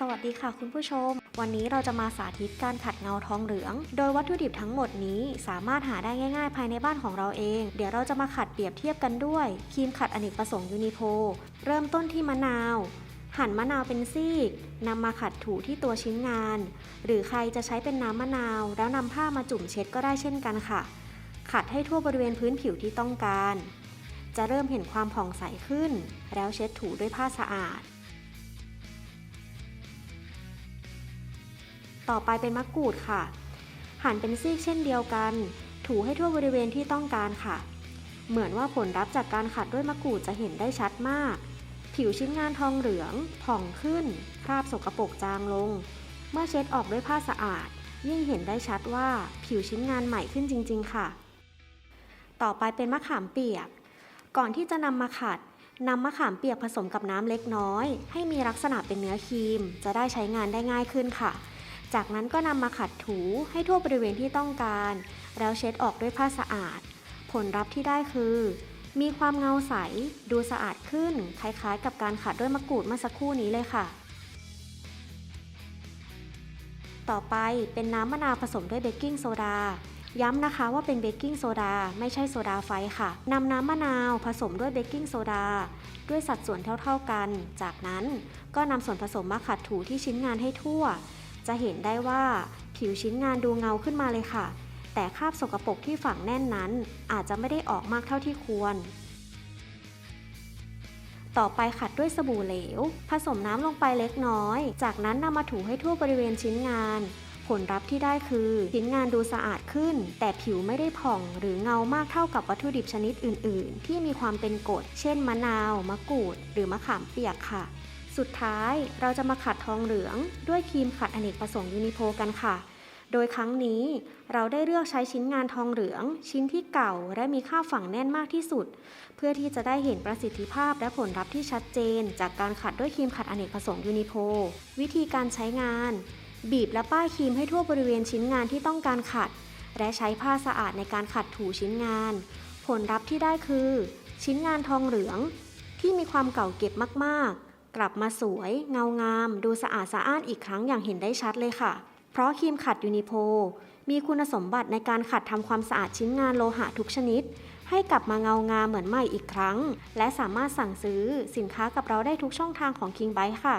สวัสดีค่ะคุณผู้ชม วันนี้เราจะมาสาธิตการขัดเงาทองเหลือง โดยวัตถุดิบทั้งหมดนี้สามารถหาได้ง่าย ๆ ภายในบ้านของเราเอง เดี๋ยวเราจะมาขัดเปรียบเทียบกันด้วยครีมขัดอเนกประสงค์ยูนิโพเริ่มต้นที่มะนาว หั่นมะนาวเป็นซีกนำมาขัดถูที่ตัวชิ้นงาน หรือใครจะใช้เป็นน้ำมะนาว แล้วนำผ้ามาจุ่มเช็ดก็ได้เช่นกันค่ะ ขัดให้ทั่วบริเวณพื้นผิวที่ต้องการ จะเริ่มเห็นความผ่องใสขึ้น แล้วเช็ดถูด้วยผ้าสะอาด ต่อไปเป็นมะกรูดค่ะ หั่นเป็นซีกเช่นเดียวกัน ถูให้ทั่วบริเวณที่ต้องการค่ะ เหมือนว่าผลลัพธ์จากการขัดด้วยมะกรูดจะเห็นได้ชัดมาก ผิวชิ้นงานทองเหลือง ผ่องขึ้น คราบสกปรกจางลง เมื่อเช็ดออกด้วยผ้าสะอาด ยิ่งเห็นได้ชัดว่าผิวชิ้นงานใหม่ขึ้นจริง ๆ ค่ะ ต่อไปเป็นมะขามเปียก ก่อนที่จะนำมาขัดนำมะขามเปียกผสมกับน้ำเล็กน้อย ให้มีลักษณะเป็นเนื้อครีม จะได้ใช้งานได้ง่ายขึ้นค่ะ จากนั้นก็นำมาขัดถูให้ทั่วบริเวณที่ต้องการ แล้วเช็ดออกด้วยผ้าสะอาด ผลลัพธ์ที่ได้คือ มีความเงาใส ดูสะอาดขึ้น คล้ายๆ กับการขัดด้วยมะกรูดเมื่อสักครู่นี้เลยค่ะ ต่อไปเป็นน้ำมะนาวผสมด้วยเบกกิ้งโซดาย้ำนะคะว่าเป็นเบกกิ้งโซดาไม่ใช่โซดาไฟค่ะนำน้ำมะนาวผสมด้วยเบกกิ้งโซดา ด้วยสัดส่วนเท่าๆกัน จากนั้นก็นำส่วนผสมมาขัดถูที่ชิ้นงานให้ทั่ว จะเห็นได้ว่าผิวชิ้นงานดูเงาขึ้นมาเลยค่ะ แต่คราบสกปรกที่ฝังแน่นนั้น อาจจะไม่ได้ออกมากเท่าที่ควร ต่อไปขัดด้วยสบู่เหลว ผสมน้ำลงไปเล็กน้อย จากนั้นนำมาถูให้ทั่วบริเวณชิ้นงาน ผลลัพธ์ที่ได้คือชิ้นงานดูสะอาดขึ้น แต่ผิวไม่ได้ผ่องหรือเงามากเท่ากับวัตถุดิบชนิดอื่น ๆ ที่มีความเป็นกรด เช่น มะนาว มะกรูด หรือมะขามเปียกค่ะ สุดท้ายเราจะมาขัดทองเหลืองด้วยครีมขัดอเนกประสงค์ยูนิโพกันค่ะ โดยครั้งนี้เราได้เลือกใช้ชิ้นงานทองเหลือง ชิ้นที่เก่าและมีค่าฝังแน่นมากที่สุด เพื่อที่จะได้เห็นประสิทธิภาพและผลลัพธ์ที่ชัดเจน จากการขัดด้วยครีมขัดอเนกประสงค์ยูนิโพวิธีการใช้งาน บีบและป้ายครีมให้ทั่วบริเวณชิ้นงานที่ต้องการขัด และใช้ผ้าสะอาดในการขัดถูชิ้นงาน ผลลัพธ์ที่ได้คือ ชิ้นงานทองเหลือง ที่มีความเก่าเก็บมากๆ กลับมาสวยเงางาม ดูสะอาดสะอ้านอีกครั้งอย่างเห็นได้ชัดเลยค่ะ เพราะครีมขัดยูนิโพมีคุณสมบัติในการขัดทำความสะอาดชิ้นงานโลหะทุกชนิด ให้กลับมาเงางามเหมือนใหม่อีกครั้ง และสามารถสั่งซื้อสินค้ากับเราได้ทุกช่องทางของ King b y ค่ะ